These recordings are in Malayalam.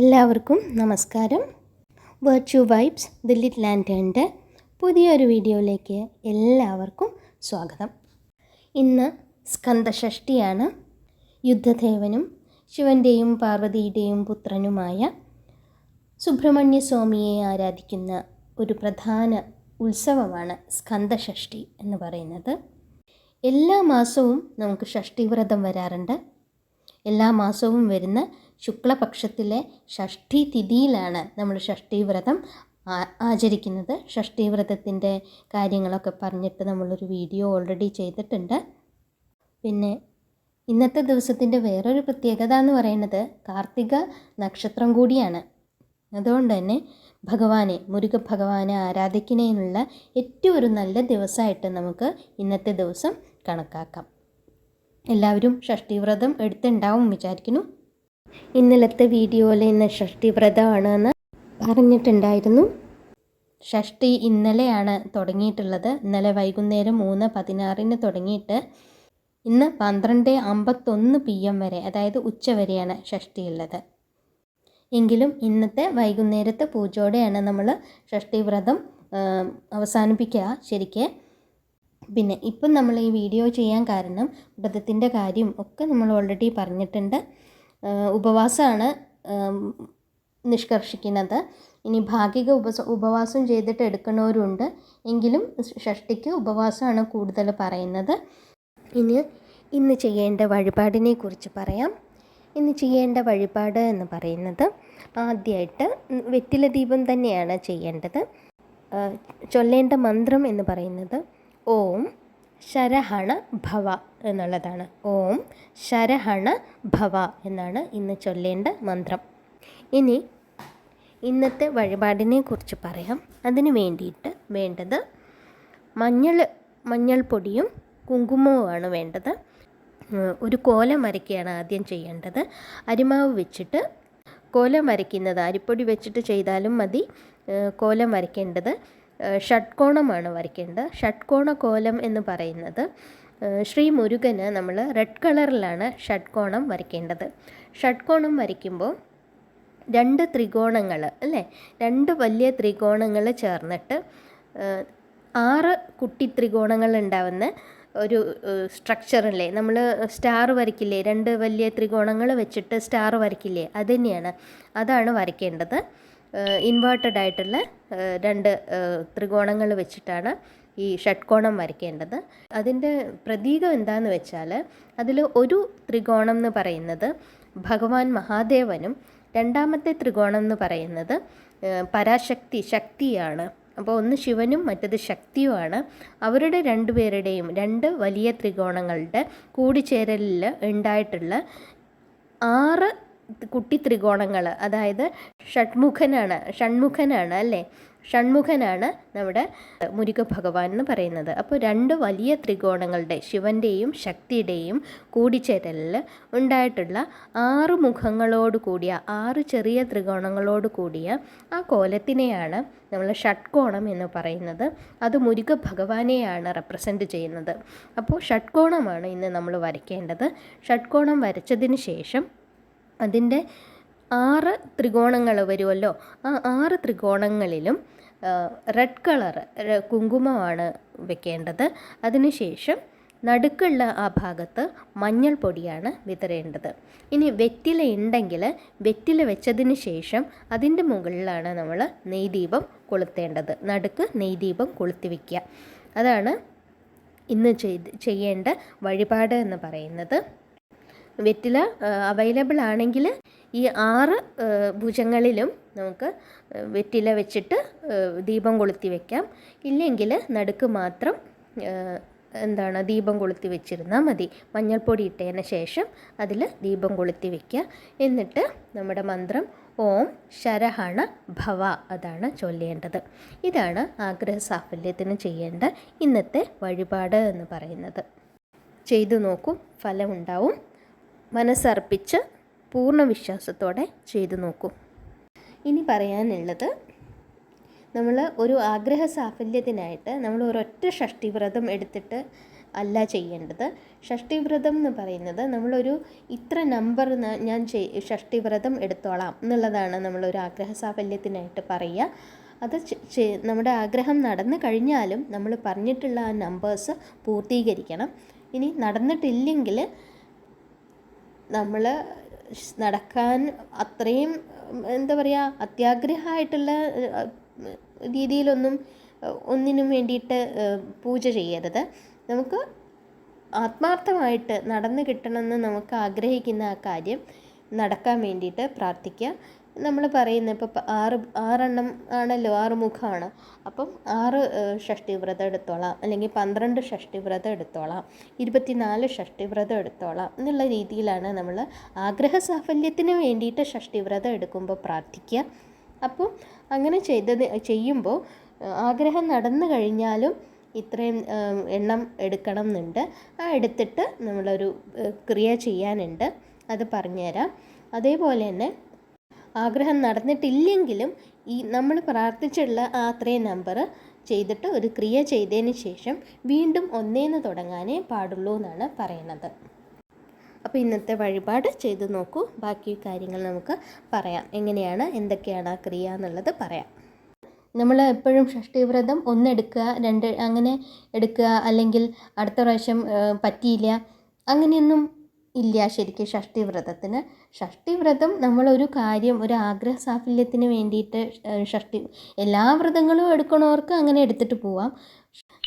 എല്ലാവർക്കും നമസ്കാരം. വെർച്യു വൈബ്സ് ദി ലിറ്റ് ലാൻഡേന്റെ പുതിയൊരു വീഡിയോയിലേക്ക് എല്ലാവർക്കും സ്വാഗതം. ഇന്ന് സ്കന്ദഷഷ്ടിയാണ് യുദ്ധദേവനും ശിവന്റെയും പാർവതിയുടെയും പുത്രനുമായ സുബ്രഹ്മണ്യ സ്വാമിയെ ആരാധിക്കുന്ന ഒരു പ്രധാന ഉത്സവമാണ് സ്കന്ദഷഷ്ടി എന്ന് പറയുന്നത്. എല്ലാ മാസവും നമുക്ക് ഷഷ്ടിവ്രതം വരാറുണ്ട്. എല്ലാ മാസവും വരുന്ന ശുക്ലപക്ഷത്തിലെ ഷഷ്ഠി തിഥിയിലാണ് നമ്മൾ ഷഷ്ടിവ്രതം വ്രതം ആചരിക്കുന്നത്. ഷഷ്ടിവ്രതത്തിന്റെ കാര്യങ്ങളൊക്കെ പറഞ്ഞിട്ട് നമ്മളൊരു വീഡിയോ ഓൾറെഡി ചെയ്തിട്ടുണ്ട്. പിന്നെ ഇന്നത്തെ ദിവസത്തിന്റെ വേറൊരു പ്രത്യേകത എന്ന് പറയുന്നത് കാർത്തിക നക്ഷത്രം കൂടിയാണ്. അതുകൊണ്ട് തന്നെ ഭഗവാനെ മുരുക ഭഗവാനെ ആരാധിക്കുന്നതിനുള്ള ഏറ്റവും ഒരു നല്ല ദിവസമായിട്ട് നമുക്ക് ഇന്നത്തെ ദിവസം കണക്കാക്കാം. എല്ലാവരും ഷഷ്ടിവ്രതം എടുത്തുണ്ടാവും വിചാരിക്കുന്നു. ഇന്നലത്തെ വീഡിയോയിൽ ഇന്ന് ഷഷ്ടിവ്രതമാണ് എന്ന് പറഞ്ഞിട്ടുണ്ടായിരുന്നു ഷഷ്ടി ഇന്നലെയാണ് തുടങ്ങിയിട്ടുള്ളത്. ഇന്നലെ വൈകുന്നേരം മൂന്ന് പതിനാറിന് തുടങ്ങിയിട്ട് ഇന്ന് പന്ത്രണ്ട് അമ്പത്തൊന്ന് പി എം വരെ അതായത് ഉച്ച വരെയാണ് ഷഷ്ടി ഉള്ളത് എങ്കിലും ഇന്നത്തെ വൈകുന്നേരത്തെ പൂജയോടെയാണ് നമ്മൾ ഷഷ്ടിവ്രതം വ്രതം അവസാനിപ്പിക്കുക. ശരിക്ക് പിന്നെ ഇപ്പം നമ്മൾ ഈ വീഡിയോ ചെയ്യാൻ കാരണം വ്രതത്തിന്റെ കാര്യം ഒക്കെ നമ്മൾ ഓൾറെഡി പറഞ്ഞിട്ടുണ്ട്. ഉപവാസമാണ് നിഷ്കർഷിക്കുന്നത്. ഇനി ഭാഗിക ഉപസ ഉപവാസം ചെയ്തിട്ട് എടുക്കുന്നവരുണ്ട്. എങ്കിലും ഷഷ്ടിക്ക് ഉപവാസമാണ് കൂടുതൽ പറയുന്നത്. ഇനി ഇന്ന് ചെയ്യേണ്ട വഴിപാടിനെ കുറിച്ച് പറയാം. ഇന്ന് ചെയ്യേണ്ട വഴിപാട് എന്ന് പറയുന്നത് ആദ്യമായിട്ട് വെറ്റില ദീപം തന്നെയാണ് ചെയ്യേണ്ടത്. ചൊല്ലേണ്ട മന്ത്രം എന്ന് പറയുന്നത് ഓം ശരഹണ ഭവ എന്നുള്ളതാണ്. ഓം ശരഹണ ഭവ എന്നാണ് ഇന്ന് ചൊല്ലേണ്ട മന്ത്രം. ഇനി ഇന്നത്തെ വഴിപാടിനെ കുറിച്ച് പറയാം. അതിന് വേണ്ടിയിട്ട് വേണ്ടത് മഞ്ഞൾ മഞ്ഞൾപ്പൊടിയും കുങ്കുമവുമാണ് വേണ്ടത്. ഒരു കോലം വരയ്ക്കുകയാണ് ആദ്യം ചെയ്യേണ്ടത്. അരിമാവ് വെച്ചിട്ട് കോലം വരയ്ക്കുന്നത് അരിപ്പൊടി വെച്ചിട്ട് ചെയ്താലും മതി. കോലം വരയ്ക്കേണ്ടത് ഏഹ്, ഷഡ്കോണമാണ് വരയ്ക്കേണ്ടത്. ഷഡ്കോണ കോലം എന്ന് പറയുന്നത് ശ്രീ മുരുകന് നമ്മൾ റെഡ് കളറിലാണ് ഷഡ്കോണം വരയ്ക്കേണ്ടത്. ഷഡ്കോണം വരയ്ക്കുമ്പോൾ രണ്ട് ത്രികോണങ്ങൾ അല്ലേ? രണ്ട് വലിയ ത്രികോണങ്ങൾ ചേർന്നിട്ട് ആറ് കുട്ടി ത്രികോണങ്ങൾ ഉണ്ടാവുന്ന ഒരു സ്ട്രക്ചറല്ലേ നമ്മൾ സ്റ്റാർ വരയ്ക്കില്ലേ? രണ്ട് വലിയ ത്രികോണങ്ങൾ വെച്ചിട്ട് സ്റ്റാർ വരയ്ക്കില്ലേ? അത് അതാണ് വരയ്ക്കേണ്ടത്. ഇൻവേർട്ടഡ് ആയിട്ടുള്ള രണ്ട് ത്രികോണങ്ങൾ വെച്ചിട്ടാണ് ഈ ഷഡ്കോണം വരയ്ക്കേണ്ടത്. അതിന്റെ പ്രതീകം എന്താന്ന് വെച്ചാൽ അതിൽ ഒരു ത്രികോണം എന്ന് പറയുന്നത് ഭഗവാൻ മഹാദേവനും രണ്ടാമത്തെ ത്രികോണം എന്ന് പറയുന്നത് പരാശക്തി ശക്തിയാണ്. അപ്പോൾ ഒന്ന് ശിവനും മറ്റത് ശക്തിയുമാണ്. അവരുടെ രണ്ടുപേരുടെയും രണ്ട് വലിയ ത്രികോണങ്ങളുടെ കൂടിച്ചേരലിൽ ഉണ്ടായിട്ടുള്ള ആറ് കുട്ടി ത്രികോണങ്ങൾ അതായത് ഷഡ്മുഖനാണ് ഷൺമുഖനാണ് അല്ലേ? ഷൺമുഖനാണ് നമ്മുടെ മുരുക ഭഗവാൻ എന്ന് പറയുന്നത്. അപ്പോൾ രണ്ട് വലിയ ത്രികോണങ്ങളുടെ ശിവന്റെയും ശക്തിയുടെയും കൂടിച്ചേരലിൽ ഉണ്ടായിട്ടുള്ള ആറ് മുഖങ്ങളോട് കൂടിയ ആറ് ചെറിയ ത്രികോണങ്ങളോട് കൂടിയ ആ കോലത്തിനെയാണ് നമ്മൾ ഷഡ്കോണം എന്ന് പറയുന്നത്. അത് മുരുക ഭഗവാനെയാണ് റെപ്രസെന്റ് ചെയ്യുന്നത്. അപ്പോൾ ഷഡ്കോണമാണ് ഇന്ന് നമ്മൾ വരയ്ക്കേണ്ടത്. ഷഡ്കോണം വരച്ചതിന് ശേഷം അതിന്റെ ആറ് ത്രികോണങ്ങൾ വരുമല്ലോ. ആ ആറ് ത്രികോണങ്ങളിലും റെഡ് കളർ കുങ്കുമമാണ് വെക്കേണ്ടത്. അതിനുശേഷം നടുക്കുള്ള ആ ഭാഗത്ത് മഞ്ഞൾപ്പൊടിയാണ് വിതരേണ്ടത് ഇനി വെറ്റില ഉണ്ടെങ്കിൽ വെറ്റില വെച്ചതിന് ശേഷം അതിന്റെ മുകളിലാണ് നമ്മൾ നെയ്ദീപം കൊളുത്തേണ്ടത്. നടുക്ക് നെയ്ദീപം കൊളുത്തി വയ്ക്കുക അതാണ് ഇന്ന് ചെയ്ത് ചെയ്യേണ്ട വഴിപാട് എന്ന് പറയുന്നത്. വെറ്റില അവൈലബിൾ ആണെങ്കിൽ ഈ ആറ് ഭുജങ്ങളിലും നമുക്ക് വെറ്റില വെച്ചിട്ട് ദീപം കൊളുത്തി വെക്കാം. ഇല്ലെങ്കിൽ നടുക്ക് മാത്രം എന്താണ് ദീപം കൊളുത്തി വെച്ചിരുന്നാൽ മതി. മഞ്ഞൾപ്പൊടി ഇട്ടതിന് ശേഷം അതിൽ ദീപം കൊളുത്തി വെക്കുക. എന്നിട്ട് നമ്മുടെ മന്ത്രം ഓം ശരഹണ ഭവ അതാണ് ചൊല്ലേണ്ടത്. ഇതാണ് ആഗ്രഹ സാഫല്യത്തിന് ചെയ്യേണ്ട ഇന്നത്തെ വഴിപാട് എന്ന് പറയുന്നത്. ചെയ്തു നോക്കും ഫലമുണ്ടാവും. മനസ്സർപ്പിച്ച് പൂർണ വിശ്വാസത്തോടെ ചെയ്തു നോക്കൂ. ഇനി പറയാനുള്ളത് നമ്മൾ ഒരു ആഗ്രഹ സാഫല്യത്തിനായിട്ട് നമ്മൾ ഒരൊറ്റ ഷഷ്ടിവ്രതം എടുത്തിട്ട് അല്ല ചെയ്യേണ്ടത്. ഷഷ്ടിവ്രതം എന്ന് പറയുന്നത് നമ്മളൊരു ഇത്ര നമ്പർ ഞാൻ ചെയ് ഷഷ്ടിവ്രതം എടുത്തോളാം എന്നുള്ളതാണ് നമ്മളൊരു ആഗ്രഹ സാഫല്യത്തിനായിട്ട് പറയുക. അത് നമ്മുടെ ആഗ്രഹം നടന്നു കഴിഞ്ഞാലും നമ്മൾ പറഞ്ഞിട്ടുള്ള ആ നമ്പേഴ്സ് പൂർത്തീകരിക്കണം. ഇനി നടന്നിട്ടില്ലെങ്കിൽ നമ്മൾ നടക്കാൻ അത്രയും എന്താ പറയുക അത്യാഗ്രഹമായിട്ടുള്ള രീതിയിലൊന്നും ഒന്നിനും വേണ്ടിയിട്ട് പൂജ ചെയ്യരുത്. നമുക്ക് ആത്മാർത്ഥമായിട്ട് നടന്നു കിട്ടണമെന്ന് നമുക്ക് ആഗ്രഹിക്കുന്ന ആ കാര്യം നടക്കാൻ വേണ്ടിയിട്ട് പ്രാർത്ഥിക്കുക. നമ്മൾ പറയുന്നത് ഇപ്പോൾ ആറ് ആറെണ്ണം ആണല്ലോ ആറ് മുഖമാണ് അപ്പം ആറ് ഷഷ്ടി വ്രതം എടുത്തോളാം. അല്ലെങ്കിൽ പന്ത്രണ്ട് ഷഷ്ടി വ്രതം എടുത്തോളാം. ഇരുപത്തിനാല് ഷഷ്ടിവ്രതം എടുത്തോളാം എന്നുള്ള രീതിയിലാണ് നമ്മൾ ആഗ്രഹ സാഫല്യത്തിന് വേണ്ടിയിട്ട് ഷഷ്ടി വ്രതം എടുക്കുമ്പോൾ പ്രാർത്ഥിക്കുക അപ്പോൾ അങ്ങനെ ചെയ്തത് ചെയ്യുമ്പോൾ ആഗ്രഹം നടന്നു കഴിഞ്ഞാലും ഇത്രയും എണ്ണം എടുക്കണം എന്നുണ്ട് ആ എടുത്തിട്ട് നമ്മളൊരു ക്രിയ ചെയ്യാനുണ്ട്. അത് പറഞ്ഞുതരാം. അതേപോലെ തന്നെ ആഗ്രഹം നടന്നിട്ടില്ലെങ്കിലും ഈ നമ്മൾ പ്രാർത്ഥിച്ചുള്ള ആ അത്രയും നമ്പർ ചെയ്തിട്ട് ഒരു ക്രിയ ചെയ്തതിന് ശേഷം വീണ്ടും ഒന്നേന്ന് തുടങ്ങാനേ പാടുള്ളൂ എന്നാണ് പറയുന്നത്. അപ്പോൾ ഇന്നത്തെ വഴിപാട് ചെയ്തു നോക്കൂ. ബാക്കി കാര്യങ്ങൾ നമുക്ക് പറയാം. എങ്ങനെയാണ് എന്തൊക്കെയാണ് ആ ക്രിയ എന്നുള്ളത് പറയാം. നമ്മൾ എപ്പോഴും ഷഷ്ടിവ്രതം ഒന്നെടുക്കുക രണ്ട് അങ്ങനെ എടുക്കുക അല്ലെങ്കിൽ അടുത്ത പ്രാവശ്യം പറ്റിയില്ല അങ്ങനെയൊന്നും ഇല്ല ശരിക്കും ഷഷ്ടി വ്രതത്തിന് ഷഷ്ടി വ്രതം നമ്മളൊരു കാര്യം ഒരു ആഗ്രഹ സാഫല്യത്തിന് വേണ്ടിയിട്ട് ഷഷ്ടി എല്ലാ വ്രതങ്ങളും എടുക്കണവർക്ക് അങ്ങനെ എടുത്തിട്ട് പോവാം.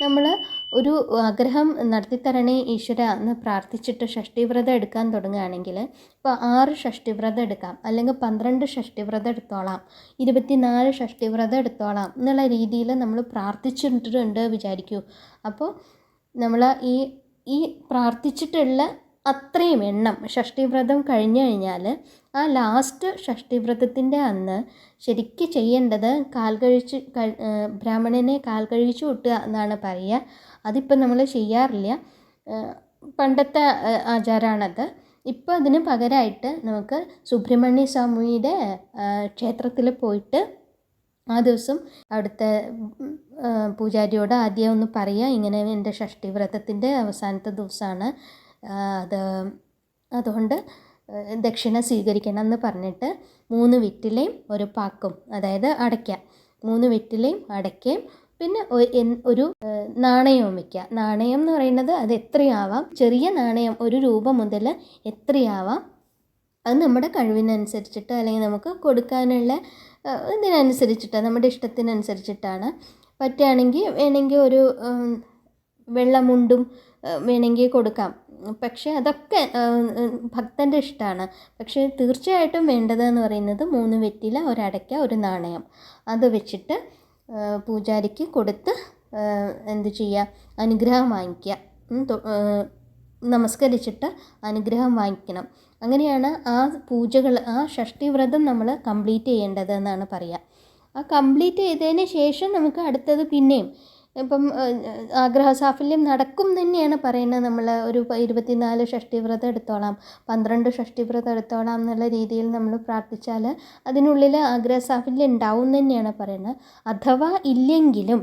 നമ്മൾ ഒരു ആഗ്രഹം നടത്തിത്തരണേ ഈശ്വര എന്ന് പ്രാർത്ഥിച്ചിട്ട് ഷഷ്ടിവ്രതം എടുക്കാൻ തുടങ്ങുകയാണെങ്കിൽ ഇപ്പോൾ ആറ് ഷഷ്ടിവ്രതം എടുക്കാം അല്ലെങ്കിൽ പന്ത്രണ്ട് ഷഷ്ടിവ്രതം എടുത്തോളാം ഇരുപത്തിനാല് ഷഷ്ടിവ്രതം എടുത്തോളാം എന്നുള്ള രീതിയിൽ നമ്മൾ പ്രാർത്ഥിച്ചിട്ടുണ്ട് വിചാരിക്കൂ. അപ്പോൾ നമ്മൾ ഈ ഈ പ്രാർത്ഥിച്ചിട്ടുള്ള അത്രയും എണ്ണം ഷഷ്ടിവ്രതം കഴിഞ്ഞു കഴിഞ്ഞാൽ ആ ലാസ്റ്റ് ഷഷ്ടിവ്രതത്തിന്റെ അന്ന് ശരിക്ക് ചെയ്യേണ്ടത് കാൽ കഴിച്ച് ബ്രാഹ്മണനെ കാൽ കഴിച്ചു കൂട്ടുക എന്നാണ് പറയുക. അതിപ്പോൾ നമ്മൾ ചെയ്യാറില്ല. പണ്ടത്തെ ആചാരമാണത് ഇപ്പോൾ അതിന് പകരമായിട്ട് നമുക്ക് സുബ്രഹ്മണ്യ സ്വാമിയുടെ ക്ഷേത്രത്തിൽ പോയിട്ട് ആ ദിവസം അവിടുത്തെ പൂജാരിയോട് ആദ്യം ഒന്ന് പറയുക. ഇങ്ങനെ എന്റെ ഷഷ്ടിവ്രതത്തിന്റെ അവസാനത്തെ ദിവസമാണ് അത് അതുകൊണ്ട് ദക്ഷിണ സ്വീകരിക്കണം എന്ന് പറഞ്ഞിട്ട് മൂന്ന് വിറ്റിലയും ഒരു പാക്കും അതായത് അടയ്ക്ക. മൂന്ന് വിറ്റിലയും അടയ്ക്കയും പിന്നെ ഒരു നാണയം നാണയവും വയ്ക്കുക നാണയം എന്ന് പറയുന്നത് അത് എത്രയാവാം? ചെറിയ നാണയം ഒരു രൂപ മുതൽ എത്രയാവാം? അത് നമ്മുടെ കഴിവിനനുസരിച്ചിട്ട് അല്ലെങ്കിൽ നമുക്ക് കൊടുക്കാനുള്ള ഇതിനനുസരിച്ചിട്ട് നമ്മുടെ ഇഷ്ടത്തിനനുസരിച്ചിട്ടാണ്. പറ്റുകയാണെങ്കിൽ വേണമെങ്കിൽ ഒരു വെള്ളമുണ്ടും വേണമെങ്കിൽ കൊടുക്കാം. പക്ഷേ അതൊക്കെ ഭക്തന്റെ ഇഷ്ടമാണ്. പക്ഷേ തീർച്ചയായിട്ടും വേണ്ടതെന്ന് പറയുന്നത് മൂന്ന് വെറ്റില ഒരടയ്ക്ക ഒരു നാണയം. അത് വെച്ചിട്ട് പൂജാരിക്ക് കൊടുത്ത് എന്ത് ചെയ്യുക? അനുഗ്രഹം വാങ്ങിക്കുക. നമസ്കരിച്ചിട്ട് അനുഗ്രഹം വാങ്ങിക്കണം. അങ്ങനെയാണ് ആ പൂജകൾ ആ ഷഷ്ടിവ്രതം നമ്മൾ കംപ്ലീറ്റ് ചെയ്യേണ്ടത് എന്നാണ് പറയുക. ആ കംപ്ലീറ്റ് ചെയ്തതിന് ശേഷം നമുക്ക് അടുത്തത് പിന്നെയും ഇപ്പം ആഗ്രഹ സാഫല്യം നടക്കും തന്നെയാണ് പറയുന്നത്. നമ്മൾ ഒരു ഇരുപത്തിനാല് ഷഷ്ടിവ്രതം എടുത്തോളാം പന്ത്രണ്ട് ഷഷ്ടിവ്രതം എടുത്തോളാം എന്നുള്ള രീതിയിൽ നമ്മൾ പ്രാർത്ഥിച്ചാൽ അതിനുള്ളിൽ ആഗ്രഹ സാഫല്യം ഉണ്ടാവും തന്നെയാണ് പറയുന്നത്. അഥവാ ഇല്ലെങ്കിലും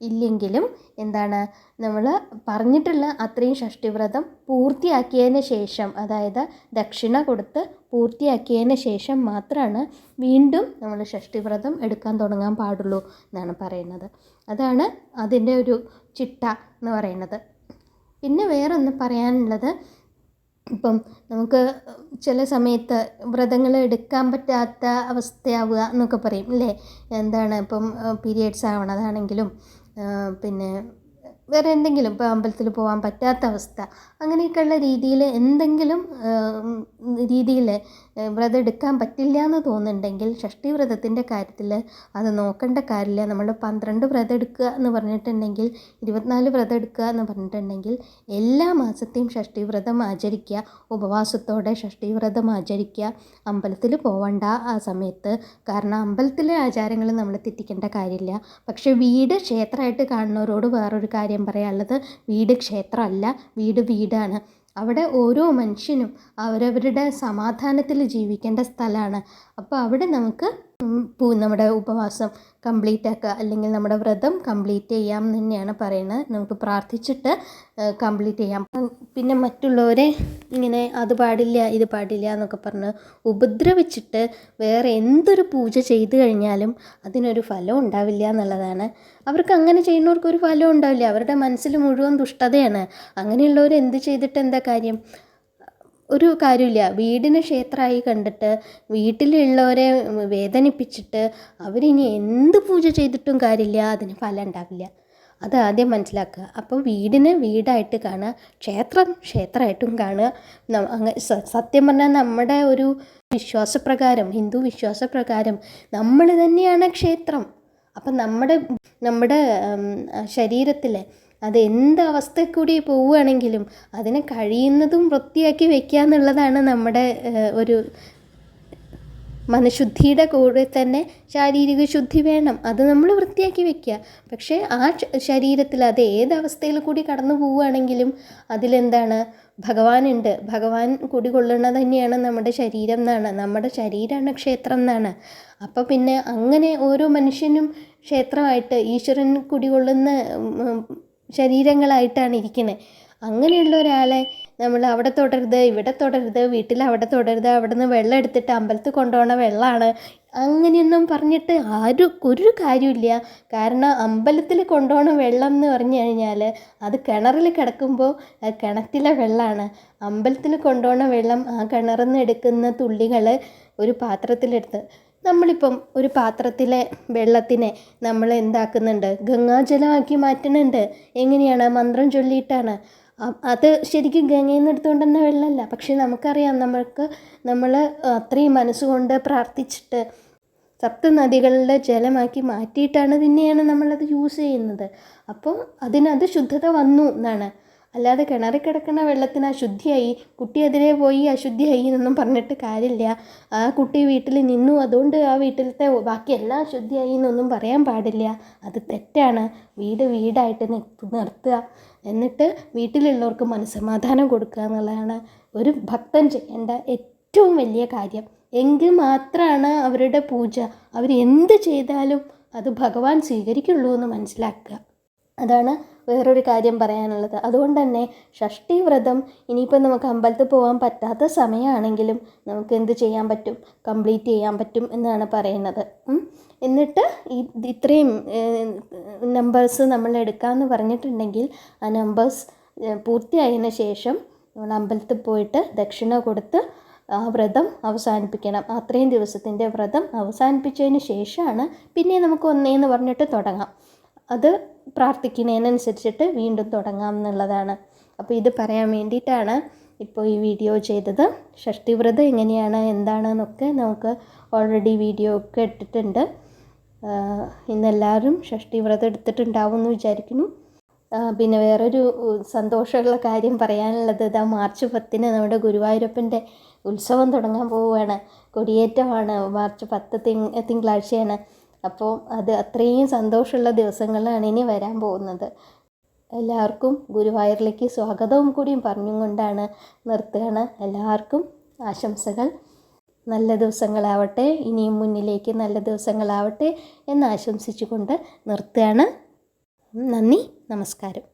ഇല്ലെങ്കിലും എന്താണ് നമ്മൾ പറഞ്ഞിട്ടുള്ള അത്രയും ഷഷ്ടിവ്രതം പൂർത്തിയാക്കിയതിന് ശേഷം അതായത് ദക്ഷിണ കൊടുത്ത് പൂർത്തിയാക്കിയതിന് ശേഷം മാത്രമാണ് വീണ്ടും നമ്മൾ ഷഷ്ടിവ്രതം എടുക്കാൻ തുടങ്ങാൻ പാടുള്ളൂ എന്നാണ് പറയുന്നത്. അതാണ് അതിന്റെ ഒരു ചിട്ട എന്ന് പറയുന്നത്. പിന്നെ വേറൊന്ന് പറയാനുള്ളത് ഇപ്പം നമുക്ക് ചില സമയത്ത് വ്രതങ്ങൾ എടുക്കാൻ പറ്റാത്ത അവസ്ഥയാവുക എന്നൊക്കെ പറയും അല്ലേ? എന്താണ് ഇപ്പം പീരിയഡ്സ് ആവണതാണെങ്കിലും പിന്നെ വേറെ എന്തെങ്കിലും ഇപ്പോൾ അമ്പലത്തിൽ പോകാൻ പറ്റാത്ത അവസ്ഥ അങ്ങനെയൊക്കെയുള്ള രീതിയിൽ എന്തെങ്കിലും രീതിയിൽ വ്രതം എടുക്കാൻ പറ്റില്ല എന്ന് തോന്നുന്നുണ്ടെങ്കിൽ ഷഷ്ടി വ്രതത്തിന്റെ കാര്യത്തിൽ അത് നോക്കേണ്ട കാര്യമില്ല. നമ്മൾ പന്ത്രണ്ട് വ്രതം എടുക്കുക എന്ന് പറഞ്ഞിട്ടുണ്ടെങ്കിൽ ഇരുപത്തിനാല് വ്രതം എടുക്കുക എന്ന് പറഞ്ഞിട്ടുണ്ടെങ്കിൽ എല്ലാ മാസത്തെയും ഷഷ്ടി വ്രതം ആചരിക്കുക. ഉപവാസത്തോടെ ഷഷ്ടി വ്രതം ആചരിക്കുക. അമ്പലത്തിൽ പോവണ്ട ആ സമയത്ത് കാരണം അമ്പലത്തിലെ ആചാരങ്ങൾ നമ്മൾ തെറ്റിക്കേണ്ട കാര്യമില്ല. പക്ഷേ വീട് ക്ഷേത്രമായിട്ട് കാണുന്നവരോട് വേറൊരു കാര്യം പറയാനുള്ളത് വീട് ക്ഷേത്രമല്ല വീട് വീടാണ്. അവിടെ ഓരോ മനുഷ്യനും അവരവരുടെ സമാധാനത്തിൽ ജീവിക്കേണ്ട സ്ഥലമാണ്. അപ്പോൾ അവിടെ നമുക്ക് പൂ നമ്മുടെ ഉപവാസം കംപ്ലീറ്റ് ആക്കുക അല്ലെങ്കിൽ നമ്മുടെ വ്രതം കംപ്ലീറ്റ് ചെയ്യാം എന്ന് തന്നെയാണ് പറയുന്നത്. നമുക്ക് പ്രാർത്ഥിച്ചിട്ട് കംപ്ലീറ്റ് ചെയ്യാം. പിന്നെ മറ്റുള്ളവരെ ഇങ്ങനെ അത് പാടില്ല ഇത് പാടില്ല എന്നൊക്കെ പറഞ്ഞ് ഉപദ്രവിച്ചിട്ട് വേറെ എന്തൊരു പൂജ ചെയ്തു കഴിഞ്ഞാലും അതിനൊരു ഫലം ഉണ്ടാവില്ല എന്നുള്ളതാണ്. അവർക്ക് അങ്ങനെ ചെയ്യുന്നവർക്ക് ഒരു ഫലം ഉണ്ടാവില്ല. അവരുടെ മനസ്സിൽ മുഴുവൻ ദുഷ്ടതയാണ്. അങ്ങനെയുള്ളവർ എന്ത് ചെയ്തിട്ട് എന്താ കാര്യം? ഒരു കാര്യമില്ല. വീടിനെ ക്ഷേത്രമായി കണ്ടിട്ട് വീട്ടിലുള്ളവരെ വേദനിപ്പിച്ചിട്ട് അവരിനി എന്ത് പൂജ ചെയ്തിട്ടും കാര്യമില്ല. അതിന് ഫലം ഉണ്ടാവില്ല. അത് ആദ്യം മനസ്സിലാക്കുക. അപ്പോൾ വീടിനെ വീടായിട്ട് കാണുക ക്ഷേത്രം ക്ഷേത്രമായിട്ടും കാണുക. ന- അങ്ങ- സത്യം പറഞ്ഞാൽ നമ്മുടെ ഒരു വിശ്വാസപ്രകാരം ഹിന്ദു വിശ്വാസപ്രകാരം നമ്മൾ തന്നെയാണ് ക്ഷേത്രം. അപ്പം നമ്മുടെ നമ്മുടെ ശരീരത്തിൽ അത് എന്ത് അവസ്ഥ കൂടി പോവുകയാണെങ്കിലും അതിനെ കഴിയുന്നതും വൃത്തിയാക്കി വെക്കുക എന്നുള്ളതാണ് നമ്മുടെ ഒരു മനഃശുദ്ധിയുടെ കൂടെ തന്നെ ശാരീരിക ശുദ്ധി വേണം. അത് നമ്മൾ വൃത്തിയാക്കി വെക്കുക. പക്ഷേ ആ ശരീരത്തിൽ അത് ഏത് അവസ്ഥയിൽ കൂടി കടന്നു പോവുകയാണെങ്കിലും അതിലെന്താണ്? ഭഗവാനുണ്ട്. ഭഗവാൻ കുടികൊള്ളുന്നത് തന്നെയാണ് നമ്മുടെ ശരീരം എന്നാണ്. നമ്മുടെ ശരീരമാണ് ക്ഷേത്രം എന്നാണ്. അപ്പോൾ പിന്നെ അങ്ങനെ ഓരോ മനുഷ്യനും ക്ഷേത്രമായിട്ട് ഈശ്വരൻ കുടികൊള്ളുന്ന ശരീരങ്ങളായിട്ടാണ് ഇരിക്കുന്നത് അങ്ങനെയുള്ള ഒരാളെ നമ്മൾ അവിടെ തൊടരുത് ഇവിടെ തൊടരുത് വീട്ടിൽ അവിടെ തൊടരുത് അവിടെ നിന്ന് വെള്ളം എടുത്തിട്ട് അമ്പലത്തിൽ കൊണ്ടുപോകണ വെള്ളമാണ് അങ്ങനെയൊന്നും പറഞ്ഞിട്ട് ആരും ഒരു കാര്യമില്ല കാരണം അമ്പലത്തിൽ കൊണ്ടുപോകണ വെള്ളം എന്ന് പറഞ്ഞു കഴിഞ്ഞാൽ അത് കിണറിൽ കിടക്കുമ്പോൾ അത് കിണറ്റിലെ വെള്ളമാണ് അമ്പലത്തിൽ കൊണ്ടുപോകണ വെള്ളം ആ കിണറിൽ നിന്ന് എടുക്കുന്ന തുള്ളികൾ ഒരു പാത്രത്തിലെടുത്ത് നമ്മളിപ്പം ഒരു പാത്രത്തിലെ വെള്ളത്തിനെ നമ്മൾ എന്താക്കുന്നുണ്ട്? ഗംഗാജലമാക്കി മാറ്റുന്നുണ്ട് എങ്ങനെയാണ്? മന്ത്രം ചൊല്ലിയിട്ടാണ്. അത് ശരിക്കും ഗംഗയിൽ നിന്ന് വെള്ളമല്ല. പക്ഷെ നമുക്കറിയാം നമ്മൾക്ക് നമ്മൾ അത്രയും മനസ്സുകൊണ്ട് പ്രാർത്ഥിച്ചിട്ട് സപ്ത നദികളുടെ ജലമാക്കി മാറ്റിയിട്ടാണ് പിന്നെയാണ് നമ്മളത് യൂസ് ചെയ്യുന്നത്. അപ്പോൾ അതിനത് ശുദ്ധത വന്നു എന്നാണ്. അല്ലാതെ കിണറിൽ കിടക്കുന്ന വെള്ളത്തിന് അശുദ്ധിയായി കുട്ടി അതിലെ പോയി അശുദ്ധിയായി എന്നൊന്നും പറഞ്ഞിട്ട് കാര്യമില്ല. ആ കുട്ടി വീട്ടിൽ നിന്നു. അതുകൊണ്ട് ആ വീട്ടിലത്തെ ബാക്കി എല്ലാം അശുദ്ധിയായി എന്നൊന്നും പറയാൻ പാടില്ല. അത് തെറ്റാണ്. വീട് വീടായിട്ട് നിർത്ത് നിർത്തുക. എന്നിട്ട് വീട്ടിലുള്ളവർക്ക് മനസ്സമാധാനം കൊടുക്കുക എന്നുള്ളതാണ് ഒരു ഭക്തൻ ചെയ്യേണ്ട ഏറ്റവും വലിയ കാര്യം. എങ്കിൽ മാത്രമാണ് അവരുടെ പൂജ. അവർ എന്ത് ചെയ്താലും അത് ഭഗവാൻ സ്വീകരിക്കുള്ളൂ എന്ന് മനസ്സിലാക്കുക. അതാണ് വേറൊരു കാര്യം പറയാനുള്ളത്. അതുകൊണ്ട് തന്നെ ഷഷ്ടി വ്രതം ഇനിയിപ്പോൾ നമുക്ക് അമ്പലത്തിൽ പോകാൻ പറ്റാത്ത സമയമാണെങ്കിലും നമുക്ക് എന്ത് ചെയ്യാൻ പറ്റും? കംപ്ലീറ്റ് ചെയ്യാൻ പറ്റും എന്നാണ് പറയുന്നത്. എന്നിട്ട് ഇത്രയും നമ്പേഴ്സ് നമ്മൾ എടുക്കാമെന്ന് പറഞ്ഞിട്ടുണ്ടെങ്കിൽ ആ നമ്പേഴ്സ് പൂർത്തിയായതിനു ശേഷം നമ്മൾ അമ്പലത്തിൽ പോയിട്ട് ദക്ഷിണ കൊടുത്ത് ആ വ്രതം അവസാനിപ്പിക്കണം. അത്രയും ദിവസത്തിന്റെ വ്രതം അവസാനിപ്പിച്ചതിന് ശേഷമാണ് പിന്നെ നമുക്ക് ഒന്നേന്ന് പറഞ്ഞിട്ട് തുടങ്ങാം. അത് പ്രാർത്ഥിക്കുന്നതിനനുസരിച്ചിട്ട് വീണ്ടും തുടങ്ങാം എന്നുള്ളതാണ്. അപ്പോൾ ഇത് പറയാൻ വേണ്ടിയിട്ടാണ് ഇപ്പോൾ ഈ വീഡിയോ ചെയ്തത്. ഷഷ്ടിവ്രതം എങ്ങനെയാണ് എന്താണെന്നൊക്കെ നമുക്ക് ഓൾറെഡി വീഡിയോ ഒക്കെ ഇട്ടിട്ടുണ്ട്. ഇന്നെല്ലാവരും ഷഷ്ടിവ്രതം എടുത്തിട്ടുണ്ടാവും എന്ന് വിചാരിക്കുന്നു പിന്നെ വേറൊരു സന്തോഷമുള്ള കാര്യം പറയാനുള്ളത് ഇതാ മാർച്ച് പത്തിന് നമ്മുടെ ഗുരുവായൂരപ്പന്റെ ഉത്സവം തുടങ്ങാൻ പോവുകയാണ്. കൊടിയേറ്റമാണ്. മാർച്ച് പത്ത് തിങ് തിങ്കളാഴ്ചയാണ്. അപ്പോൾ അത് അത്രയും സന്തോഷമുള്ള ദിവസങ്ങളാണ് ഇനി വരാൻ പോകുന്നത്. എല്ലാവർക്കും ഗുരുവായൂരിലേക്ക് സ്വാഗതവും കൂടിയും പറഞ്ഞും കൊണ്ടാണ് നിർത്തുകയാണ്. എല്ലാവർക്കും ആശംസകൾ. നല്ല ദിവസങ്ങളാവട്ടെ ഇനിയും മുന്നിലേക്ക് നല്ല ദിവസങ്ങളാവട്ടെ എന്ന് ആശംസിച്ചുകൊണ്ട് നിർത്തുകയാണ്. നന്ദി നമസ്കാരം.